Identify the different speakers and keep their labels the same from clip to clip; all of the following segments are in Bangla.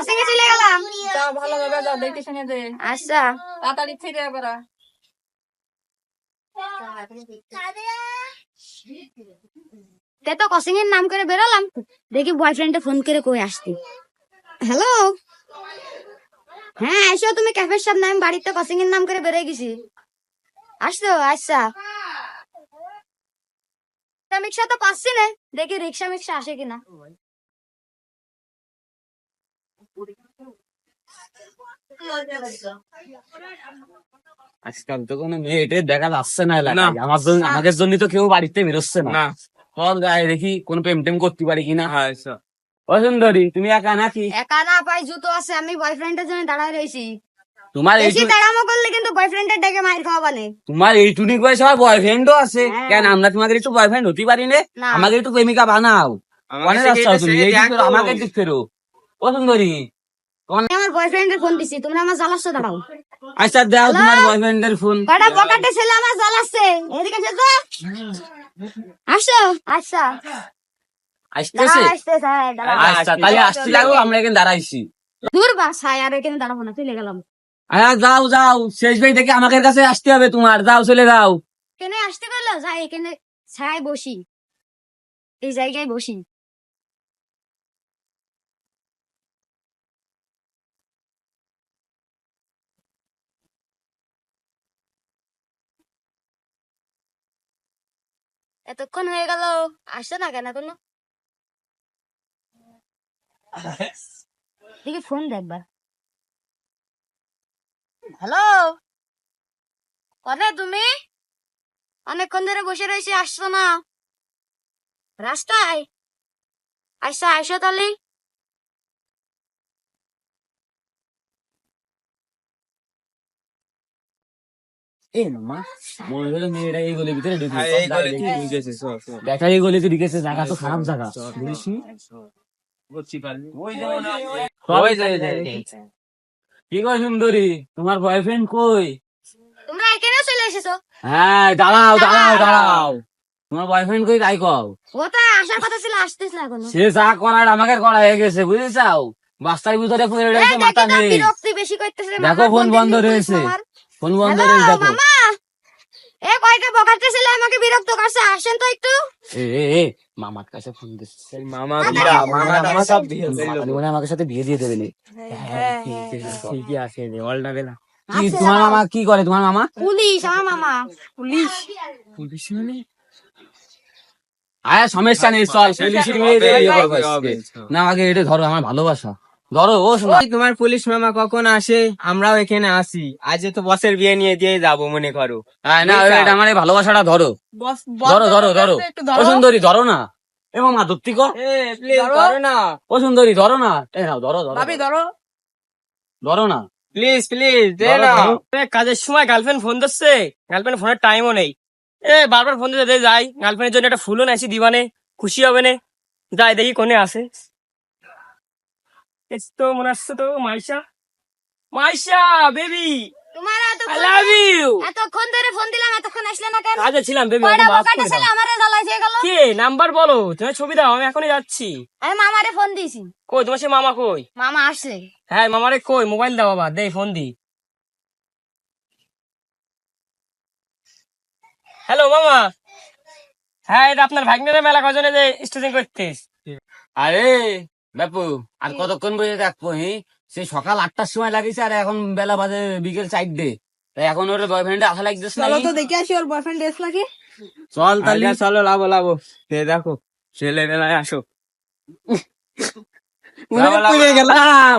Speaker 1: চলে গেলাম?
Speaker 2: ভালোভাবে যাও দেখে শুনে দে।
Speaker 1: আচ্ছা।
Speaker 2: তাড়াতাড়ি ফিরে এবার
Speaker 1: তে তো কসিং এর নাম করে বেরোলাম। দেখি বয়ফ্রেন্ডে ফোন করে কই আসতে হ্যালো হ্যাঁ এসো তুমি ক্যাফের সামনে আমি বাড়িতে কসিং এর নাম করে বেরিয়ে গেছি। আসছো আচ্ছা। রিক্সা তো পাচ্ছি না। দেখি রিক্সা মিক্সা আসে কিনা।
Speaker 3: আজকাল তো কোনো মেয়েটে দেখা যাচ্ছে না এলাকায়। আমার জন্য আমাদের জন্য তো কেউ বাড়িতে বেরোচ্ছে না। চল গায়ে দেখি কোন প্রেম টেম করতে পারি কিনা। ও সুন্দরী তুমি একা নাকি?
Speaker 1: একা না পাই জুতো আছে আমি বয়ফ্রেন্ডের জন্য দাঁড়ায় রয়েছি।
Speaker 3: তোমার
Speaker 1: বেশি তাড়ামো করলে কিন্তু বয়ফ্রেন্ডের ডেকে মাইর খাওয়াবা নে
Speaker 3: তোমার এইটুনি বয়সে আমার বয়ফ্রেন্ডও আছে।
Speaker 1: হ্যাঁ।
Speaker 3: কেন আমরা তোমাকে একটু বয়ফ্রেন্ড হতে পারি না? আমাকে একটু প্রেমিকা বানাও। অনেক রাস্তা তুমি এই আমাকে দিক ফেরো ও সুন্দরী
Speaker 1: আমি আমার বয়ফ্রেন্ডের ফোন দিছি তোমরা আমার জ্বালাচ্ছ দাঁড়াও।
Speaker 3: আচ্ছা দাও তোমার বয়ফ্রেন্ডের ফোন
Speaker 1: কটা পকেটে ছেলে আমার জ্বালাচ্ছে? এদিকে এসে তো। আসো। আচ্ছা।
Speaker 3: আসতেছে?
Speaker 1: আসতেছে, হ্যাঁ, দাঁড়াও।
Speaker 3: আচ্ছা তাহলে আসতে লাগো আমরা এখানে দাঁড়াইছি।
Speaker 1: দূর বা ছাই আর এখানে দাঁড়াবো না চলে গেলাম।
Speaker 3: হ্যাঁ যাও যাও শেষ ভাই থেকে আমাদের কাছে আসতে হবে তোমার। যাও চলে যাও।
Speaker 1: এখানে আসতে পারল? যাই এখানে ছায় বসি। এই জায়গায় বসি। এতক্ষণ হয়ে গেল, আসছে না কেন কোনো? দেখি ফোন দেখবা হ্যালো? কথা তুমি? অনেকক্ষণ ধরে বসে রয়েছে, আসছো না। রাস্তায়? আচ্ছা আসো তাহলে
Speaker 3: এ মা মনে হলো মেয়েটা এই গলির ভিতরে ঢুকে
Speaker 4: হ্যাঁ, এই গলি কি ঢুকেছে, সব, সব।
Speaker 3: দেখা। এই গলিতে ঢুকেছে জায়গা তো খারাপ জায়গা। বুঝিস নি? সবাই যায়, যায়, যায়। কি কয় সুন্দরী তোমার বয়ফ্রেন্ড কই?
Speaker 1: তোমরা এখানেও চলে এসেছ?
Speaker 3: হ্যাঁ দাঁড়াও দাঁড়াও। দাঁড়াও তোমার বয়ফ্রেন্ড কই তাই কও।
Speaker 1: ও আসার কথা ছিল আসতেছ না এখনও।
Speaker 3: সে যা করার আমাকে করা হয়ে গেছে বুঝেছাও বাস্তার ভিতরে পড়ে রয়েছে মাথা নেই।
Speaker 1: বিরক্তি বেশি করতেছে
Speaker 3: দেখো ফোন বন্ধ রয়েছে। ফোন বন্ধ
Speaker 1: হ্যালো,
Speaker 3: দেখো
Speaker 1: এ কয়টা বকাতে ছিল আমাকে বিরক্ত করছে আসেন তো একটু।
Speaker 3: এ এ, মামার কাছে ফোন দিচ্ছে।
Speaker 4: মামা মামা টামা সব বিয়ে হয়ে।
Speaker 3: মামা মনে হয় সাথে বিয়ে দিয়ে দেবে
Speaker 1: হ্যাঁ,
Speaker 3: ঠিকই আছে রে অলটা বেলা কি তোমার মামা কি করে তোমার মামা?
Speaker 1: পুলিশ আমার মামা। পুলিশ?
Speaker 3: পুলিশ মানে? আয় সমস্যা নেই চল পুলিশের মেয়ে। না আগে এটা ধরো আমার ভালোবাসা। ধরো ও শোনা
Speaker 4: তোমার পুলিশ মামা কখন আসে? আমরাও এখানে আসি। আজ তো বসের বিয়ে নিয়ে দিয়ে যাব মনে করো।
Speaker 3: হ্যাঁ, না এটা আমার এই ভালোবাসাটা ধরো। ধরো ধরো ধরো। ও সুন্দরী ধরো না। এ মামা ধরতি কর।
Speaker 4: প্লিজ
Speaker 2: ধরো।
Speaker 4: না।
Speaker 3: ও সুন্দরী ধরো না। এ নাও ধরো ধরো।
Speaker 2: ধরো।
Speaker 3: ধরো না।
Speaker 4: প্লিজ প্লিজ দে না
Speaker 5: কাজের সময় গার্লফ্রেন্ড ফোন দিচ্ছে গার্লফ্রেন্ড ফোনের টাইমও নেই। এ বারবার ফোন দিতে যাই। গার্লফ্রেন্ডের জন্য একটা ফুলও নাইছি দিবানে খুশি হবে না। যাই দেখি কোনে আসে। তো মনে আসছে তো মাইশা? মাইশা বেবি!
Speaker 1: তোমার
Speaker 5: আই লাভ ইউ
Speaker 1: এতক্ষণ ধরে ফোন দিলাম এতক্ষণ আসলে না কেন?
Speaker 5: কাজে ছিলাম বেবি
Speaker 1: কয়টা বকাতে ছিল আমারে জ্বালাইছে গেল?
Speaker 5: কে? নাম্বার বলো তুমি ছবি দাও আমি এখনই যাচ্ছি।
Speaker 1: আমি মামারে ফোন দিয়েছি।
Speaker 5: কই তোমার সে মামা কই?
Speaker 1: মামা আসছে।
Speaker 5: হ্যাঁ মামারে কই মোবাইল দাও বাবা দে ফোন দি। হ্যালো মামা। হ্যাঁ এটা আপনার ভাগ্নের মেলা কজনে যে স্টেজিং করতে
Speaker 3: আরে বাপু আর কতক্ষণ বসে থাকব হি? সে সকাল আটটার সময় লাগিয়েছে আর এখন বেলা বাজে বিকেল চারটে। তাই এখন ওর বয়ফ্রেন্ড আসা লাগতেছে না
Speaker 2: চলো তো দেখে আসি ওর বয়ফ্রেন্ড ড্রেস লাগে
Speaker 3: চল তাহলে
Speaker 4: চলো লাভো লাভো দে দেখো ছেলে বেলায় আসো।
Speaker 3: গেলাম।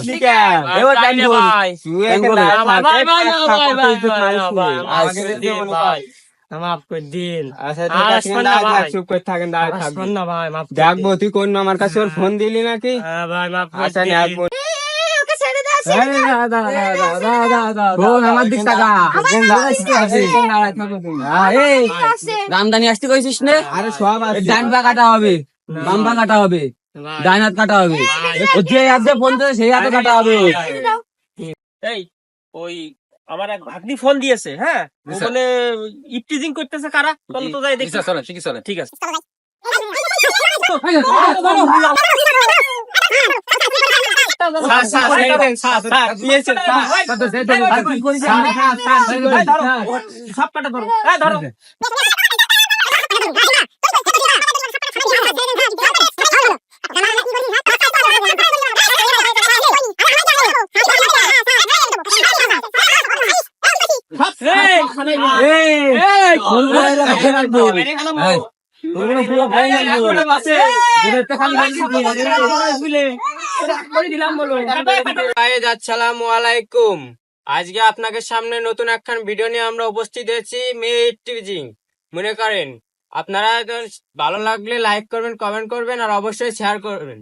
Speaker 4: দেখব তুই কোন আমার কাছে ওর ফোন দিলি নাকি
Speaker 3: রামদানি আসতে কইছিস না
Speaker 4: আরে সব
Speaker 3: ডান পা কাটা হবে বাম পা কাটা হবে ডাইন হাত কাটা হবে যে হাতে ফোন দিয়েছে সেই হাতে কাটা হবে
Speaker 5: এই ওই আমার এক ভাগ্নি ফোন দিয়েছে হ্যাঁ বলে ইপটিজিং করতেছে কারা চলো তো যাই দেখি
Speaker 3: চলেন ঠিক আছে
Speaker 5: ঠিক আছে সব কাটা ধরো ধরো
Speaker 4: আজকে আপনাকে সামনে নতুন একখান ভিডিও নিয়ে আমরা উপস্থিত হয়েছি মেয়ে টিচিং মনে করেন আপনারা ভালো লাগলে লাইক করবেন কমেন্ট করবেন আর অবশ্যই শেয়ার করবেন